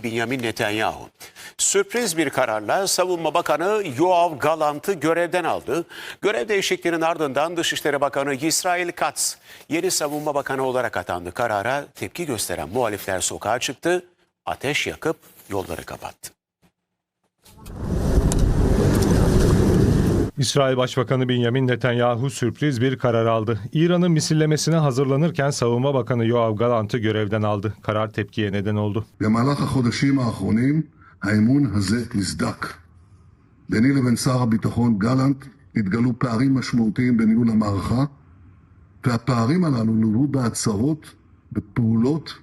İsrail Benjamin Netanyahu. Sürpriz bir kararla Savunma Bakanı Yoav Galant'ı görevden aldı. Görev değişikliğinin ardından Dışişleri Bakanı İsrail Katz yeni Savunma Bakanı olarak atandı. Karara tepki gösteren muhalifler sokağa çıktı, ateş yakıp yolları kapattı. İsrail Başbakanı Benjamin Netanyahu sürpriz bir karar aldı. İran'ın misillemesine hazırlanırken Savunma Bakanı Yoav Galant'ı görevden aldı. Karar tepkiye neden oldu. במהלך החודשים האחרונים האמון הזה נסדק. ביני לבין שר הביטחון גלנט התגלו פערים משמעותיים בניהול המערכה, והפערים הללו נולדו בהצהרות, בפעולות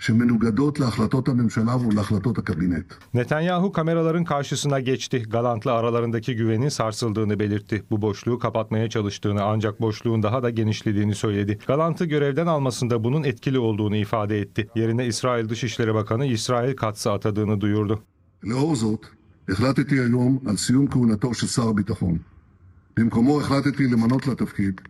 שמנוגדות להחלטות הממשלה ולהחלטות הקבינט. Netanyahu kameraların karşısına geçti. Galant'la aralarındaki güvenin sarsıldığını belirtti. Bu boşluğu kapatmaya çalıştığını ancak boşluğun daha da genişlediğini söyledi. Galant'ı görevden almasında bunun etkili olduğunu ifade etti. Yerine İsrail Dışişleri Bakanı İsrail Katz'ı atadığını duyurdu. לאור זאת, החלטתי היום על סיום כהונתו של שר הביטחון. במקומו החלטתי למנות לתפקיד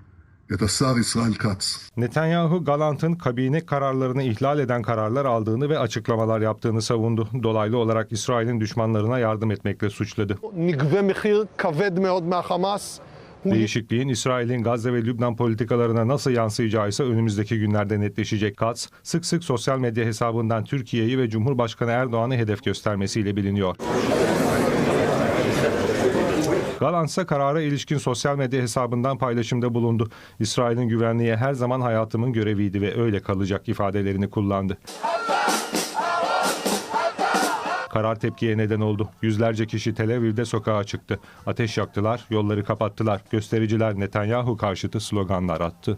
את השר ישראל כץ. Netanyahu Galant'ın kabine kararlarını ihlal eden kararlar aldığını ve açıklamalar yaptığını savundu. Dolaylı olarak İsrail'in düşmanlarına yardım etmekle suçladı. נגבה מחיר כבד מאוד מהחמאס. הוא Değişikliğin İsrail'in Gazze ve Lübnan politikalarına nasıl yansıyacağı ise önümüzdeki günlerde netleşecek. Katz, sık sık sosyal medya hesabından Türkiye'yi ve Cumhurbaşkanı Erdoğan'ı hedef göstermesiyle biliniyor. Galant ise karara ilişkin sosyal medya hesabından paylaşımda bulundu. İsrail'in güvenliği her zaman hayatımın göreviydi ve öyle kalacak ifadelerini kullandı. Karar tepkiye neden oldu. Yüzlerce kişi Tel Aviv'de sokağa çıktı. Ateş yaktılar, yolları kapattılar. Göstericiler Netanyahu karşıtı sloganlar attı.